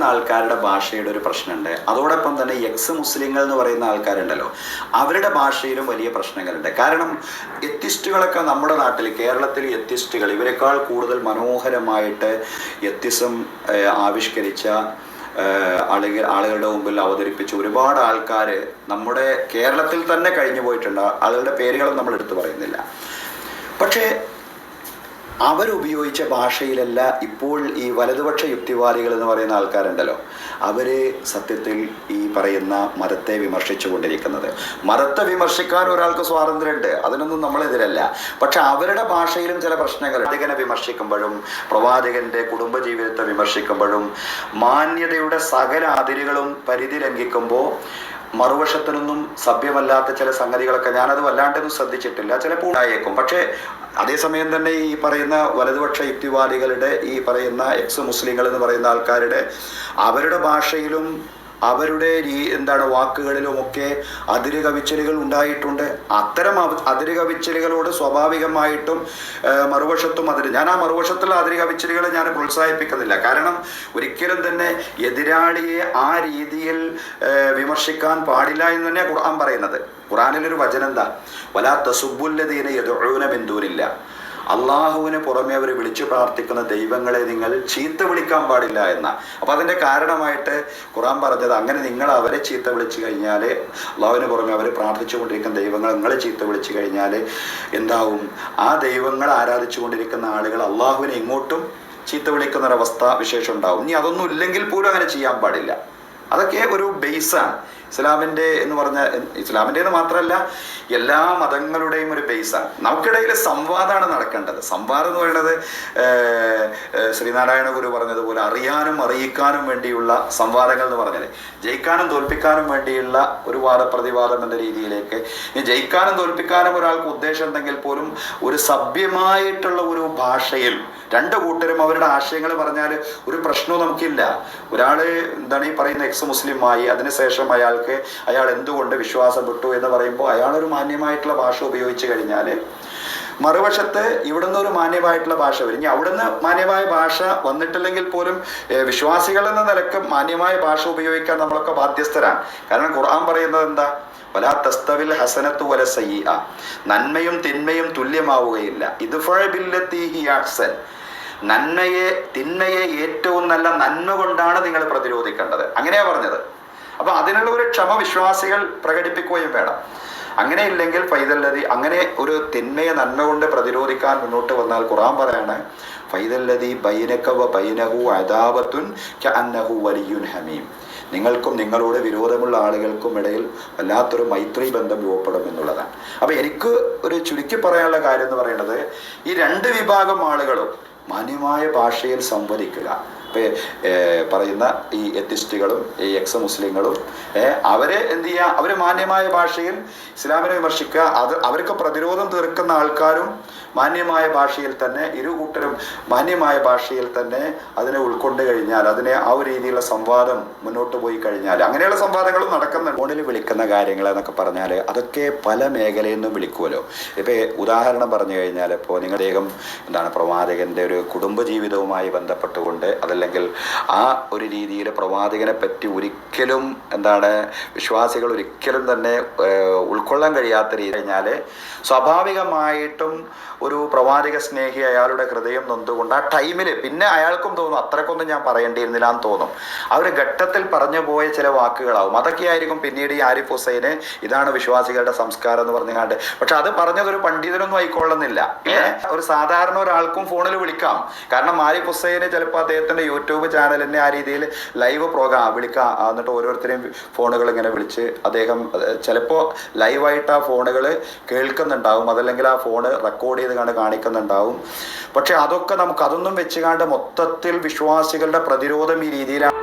വിമർശിക്കുന്ന ആൾക്കാരുടെ ഭാഷയുടെ ഒരു പ്രശ്നമുണ്ട്. അതോടൊപ്പം തന്നെ എക്സ് മുസ്ലിങ്ങൾ എന്ന് പറയുന്ന ആൾക്കാരുണ്ടല്ലോ. അവരുടെ ഭാഷയിലും വലിയ പ്രശ്നങ്ങളുണ്ട്. കാരണം എത്തിസ്റ്റുകളൊക്കെ നമ്മുടെ നാട്ടിൽ കേരളത്തിൽ എത്തിസ്റ്റുകൾ ഇവരെക്കാൾ കൂടുതൽ മനോഹരമായിട്ട് എത്തിസം ആവിഷ്കരിച്ച ആളുകൾ ആളുകളുടെ മുമ്പിൽ അവതരിപ്പിച്ച ഒരുപാട് ആൾക്കാർ നമ്മുടെ കേരളത്തിൽ തന്നെ കഴിഞ്ഞു പോയിട്ടുണ്ട്. ആളുകളുടെ പേരുകളും നമ്മൾ എടുത്തു പറയുന്നില്ല. പക്ഷേ അവരുപയോഗിച്ച ഭാഷയിലല്ല ഇപ്പോൾ ഈ വലതുപക്ഷ യുക്തിവാദികൾ എന്ന് പറയുന്ന ആൾക്കാരുണ്ടല്ലോ. അവർ സത്യത്തിൽ ഈ പറയുന്ന മതത്തെ വിമർശിച്ചു കൊണ്ടിരിക്കുന്നത് മതത്തെ വിമർശിക്കാൻ ഒരാൾക്ക് സ്വാതന്ത്ര്യമുണ്ട് അതിനൊന്നും നമ്മളെതിരല്ല. പക്ഷെ അവരുടെ ഭാഷയിലും ചില പ്രശ്നങ്ങൾ പ്രവാചകനെ വിമർശിക്കുമ്പോഴും പ്രവാചകന്റെ കുടുംബജീവിതത്തെ വിമർശിക്കുമ്പോഴും മാന്യതയുടെ സകല അതിരുകളും പരിധി ലംഘിക്കുമ്പോൾ മറുവശത്തിനൊന്നും സഭ്യമല്ലാത്ത ചില സംഗതികളൊക്കെ ഞാനത് വല്ലാണ്ടൊന്നും ശ്രദ്ധിച്ചിട്ടില്ല. ചിലപ്പോൾ ഉണ്ടായേക്കും. പക്ഷേ അതേസമയം തന്നെ ഈ പറയുന്ന വലതുപക്ഷ യുക്തിവാദികളുടെ ഈ പറയുന്ന എക്സ് മുസ്ലിങ്ങൾ എന്ന് പറയുന്ന ആൾക്കാരുടെ അവരുടെ ഭാഷയിലും അവരുടെ രീ എന്താണ് വാക്കുകളിലുമൊക്കെ അതിര് കവിച്ചലുകൾ ഉണ്ടായിട്ടുണ്ട്. അത്തരം അതിരുകവിച്ചലുകളോട് അതിര് കവിച്ചലുകളോട് സ്വാഭാവികമായിട്ടും മറുവശത്തും അതിര് ഞാൻ ആ മറുവശത്തുള്ള അതിര് കവിച്ചലുകളെ ഞാൻ പ്രോത്സാഹിപ്പിക്കുന്നില്ല. കാരണം ഒരിക്കലും തന്നെ എതിരാളിയെ ആ രീതിയിൽ വിമർശിക്കാൻ പാടില്ല എന്ന് തന്നെ ഖുർആൻ പറയുന്നത്. ഖുറാനിലൊരു വചനം എന്താ? വലാ സുബുല്ലതീനെ യദുഊന ബിന്ദൂനില്ല അള്ളാഹുവിന് പുറമെ അവർ വിളിച്ചു പ്രാർത്ഥിക്കുന്ന ദൈവങ്ങളെ നിങ്ങൾ ചീത്ത വിളിക്കാൻ പാടില്ല എന്ന. അപ്പൊ അതിന്റെ കാരണമായിട്ട് ഖുറാൻ പറഞ്ഞത് അങ്ങനെ നിങ്ങൾ അവരെ ചീത്ത വിളിച്ചു കഴിഞ്ഞാൽ അള്ളാഹുവിന് പുറമെ അവർ പ്രാർത്ഥിച്ചുകൊണ്ടിരിക്കുന്ന ദൈവങ്ങൾ നിങ്ങളെ ചീത്ത വിളിച്ചു കഴിഞ്ഞാൽ എന്താവും? ആ ദൈവങ്ങൾ ആരാധിച്ചുകൊണ്ടിരിക്കുന്ന ആളുകൾ അള്ളാഹുവിനെ ഇങ്ങോട്ടും ചീത്ത വിളിക്കുന്ന ഒരവസ്ഥ വിശേഷം ഉണ്ടാവും. ഇനി അതൊന്നും ഇല്ലെങ്കിൽ പോലും അങ്ങനെ ചെയ്യാൻ പാടില്ല. അതൊക്കെ ഒരു ബേസാണ്. ഇസ്ലാമിന്റെ എന്ന് പറഞ്ഞ ഇസ്ലാമിന്റെ എന്ന് മാത്രമല്ല എല്ലാ മതങ്ങളുടെയും ഒരു ബേസാണ്. നമുക്കിടയിൽ സംവാദമാണ് നടക്കേണ്ടത്. സംവാദം എന്ന് പറയുന്നത് ശ്രീനാരായണ ഗുരു പറഞ്ഞതുപോലെ അറിയാനും അറിയിക്കാനും വേണ്ടിയുള്ള സംവാദങ്ങൾ എന്ന് പറഞ്ഞത്. ജയിക്കാനും തോൽപ്പിക്കാനും വേണ്ടിയുള്ള ഒരു വാദപ്രതിവാദം എന്ന രീതിയിലേക്ക്. ഇനി ജയിക്കാനും തോൽപ്പിക്കാനും ഒരാൾക്ക് ഉദ്ദേശം ഉണ്ടെങ്കിൽ പോലും ഒരു സഭ്യമായിട്ടുള്ള ഒരു ഭാഷയിൽ രണ്ട് കൂട്ടരും അവരുടെ ആശയങ്ങൾ പറഞ്ഞാൽ ഒരു പ്രശ്നവും നമുക്കില്ല. ഒരാൾ എന്താണ് ഈ പറയുന്ന എക്സ് മുസ്ലിമായി അതിനുശേഷം അയാൾക്ക് അയാൾ എന്തുകൊണ്ട് വിശ്വാസം വിട്ടു എന്ന് പറയുമ്പോൾ അയാളൊരു മാന്യമായിട്ടുള്ള ഭാഷ ഉപയോഗിച്ച് കഴിഞ്ഞാൽ മറുവശത്ത് ഇവിടുന്ന് ഒരു മാന്യമായിട്ടുള്ള ഭാഷ വരും. ഇനി അവിടുന്ന് മാന്യമായ ഭാഷ വന്നിട്ടില്ലെങ്കിൽ പോലും വിശ്വാസികൾ എന്ന നിലയ്ക്ക് മാന്യമായ ഭാഷ ഉപയോഗിക്കാൻ നമ്മളൊക്കെ ബാധ്യസ്ഥരാണ്. കാരണം ഖുർആൻ പറയുന്നത് എന്താ? വലാ തസ്തവിൽ ഹസനത്തു വല സയ്യ നന്മയും തിന്മയും തുല്യമാവുകയില്ല. ഇത് അഹ്സൻ. നന്മയെ തിന്മയെ ഏറ്റവും നല്ല നന്മ കൊണ്ടാണ് നിങ്ങൾ പ്രതിരോധിക്കേണ്ടത്. അങ്ങനെയാ പറഞ്ഞത്. അപ്പൊ അതിനുള്ള ഒരു ക്ഷമ വിശ്വാസികൾ പ്രകടിപ്പിക്കുകയും വേണം. അങ്ങനെ ഇല്ലെങ്കിൽ ഫൈതല്ലതി അങ്ങനെ ഒരു തിന്മയെ നന്മ കൊണ്ട് പ്രതിരോധിക്കാൻ മുന്നോട്ട് വന്നാൽ ഖുറാൻ പറയാണ് ഫൈതല്ലതി ബൈനക്കവ ബൈനഹു അദാബത്തുൻ അന്നഹു വലിയുൻ ഹമീം. നിങ്ങൾക്കും നിങ്ങളോട് വിരോധമുള്ള ആളുകൾക്കും ഇടയിൽ വല്ലാത്തൊരു മൈത്രി ബന്ധം രൂപപ്പെടും എന്നുള്ളതാണ്. അപ്പൊ എനിക്ക് ഒരു ചുരുക്കി പറയാനുള്ള കാര്യം എന്ന് പറയുന്നത് ഈ രണ്ട് വിഭാഗം ആളുകളും മാന്യമായ ഭാഷയിൽ സംവദിക്കുക. പറയുന്ന ഈ എത്തിസ്റ്റുകളും ഈ എക്സ് മുസ്ലിങ്ങളും അവരെ എന്ത് ചെയ്യുക അവരെ മാന്യമായ ഭാഷയിൽ ഇസ്ലാമിനെ വിമർശിക്കുക. അത് അവർക്ക് പ്രതിരോധം തീർക്കുന്ന ആൾക്കാരും മാന്യമായ ഭാഷയിൽ തന്നെ ഇരു കൂട്ടരും മാന്യമായ ഭാഷയിൽ തന്നെ അതിനെ ഉൾക്കൊണ്ട് കഴിഞ്ഞാൽ അതിനെ ആ ഒരു രീതിയിലുള്ള സംവാദം മുന്നോട്ട് പോയി കഴിഞ്ഞാൽ അങ്ങനെയുള്ള സംവാദങ്ങളും നടക്കുന്നുണ്ട്. ഫോണിൽ വിളിക്കുന്ന കാര്യങ്ങൾ എന്നൊക്കെ പറഞ്ഞാൽ അതൊക്കെ പല മേഖലയിൽ നിന്നും വിളിക്കുമല്ലോ. ഇപ്പൊ ഉദാഹരണം പറഞ്ഞു കഴിഞ്ഞാൽ ഇപ്പോൾ നിങ്ങൾ അദ്ദേഹം എന്താണ് പ്രവാചകന്റെ ഒരു കുടുംബ ജീവിതവുമായി ബന്ധപ്പെട്ടുകൊണ്ട് അതല്ലെങ്കിൽ ആ ഒരു രീതിയിൽ പ്രവാചകനെ പറ്റി ഒരിക്കലും എന്താണ് വിശ്വാസികൾ ഒരിക്കലും തന്നെ ഉൾക്കൊള്ളാൻ കഴിയാത്ത രീതി കഴിഞ്ഞാൽ സ്വാഭാവികമായിട്ടും ഒരു പ്രവാചക സ്നേഹി അയാളുടെ ഹൃദയം നൊന്തുകൊണ്ട് ആ ടൈമിൽ പിന്നെ അയാൾക്കും തോന്നും അത്രക്കൊന്നും ഞാൻ പറയേണ്ടിയിരുന്നില്ല എന്ന് തോന്നും. ആ ഒരു ഘട്ടത്തിൽ പറഞ്ഞു പോയ ചില വാക്കുകളാവും. അതൊക്കെയായിരിക്കും പിന്നീട് ഈ ആരിഫ് ഹുസൈന് ഇതാണ് വിശ്വാസികളുടെ സംസ്കാരം എന്ന് പറഞ്ഞുകൊണ്ട്. പക്ഷെ അത് പറഞ്ഞത് ഒരു പണ്ഡിതനൊന്നും ആയിക്കൊള്ളുന്നില്ല. ഒരു സാധാരണ ഒരാൾക്കും ഫോണിൽ വിളിക്കാം. കാരണം ആരിഫ് ഹുസൈന് ചിലപ്പോൾ അദ്ദേഹത്തിന്റെ യൂട്യൂബ് ചാനലിനെ ആ രീതിയിൽ ലൈവ് പ്രോഗ്രാം വിളിക്കാം. ആ, എന്നിട്ട് ഓരോരുത്തരെയും ഫോണുകൾ ഇങ്ങനെ വിളിച്ച് അദ്ദേഹം ചിലപ്പോൾ ലൈവായിട്ട് ആ ഫോണുകൾ കേൾക്കുന്നുണ്ടാവും. അതല്ലെങ്കിൽ ആ ഫോണ് റെക്കോർഡ് ചെയ്ത് കണ്ട് കാണിക്കുന്നുണ്ടാവും. പക്ഷെ അതൊക്കെ നമുക്ക് അതൊന്നും വെച്ചുകാണ്ട് മൊത്തത്തിൽ വിശ്വാസികളുടെ പ്രതിരോധം ഈ രീതിയിലാണ്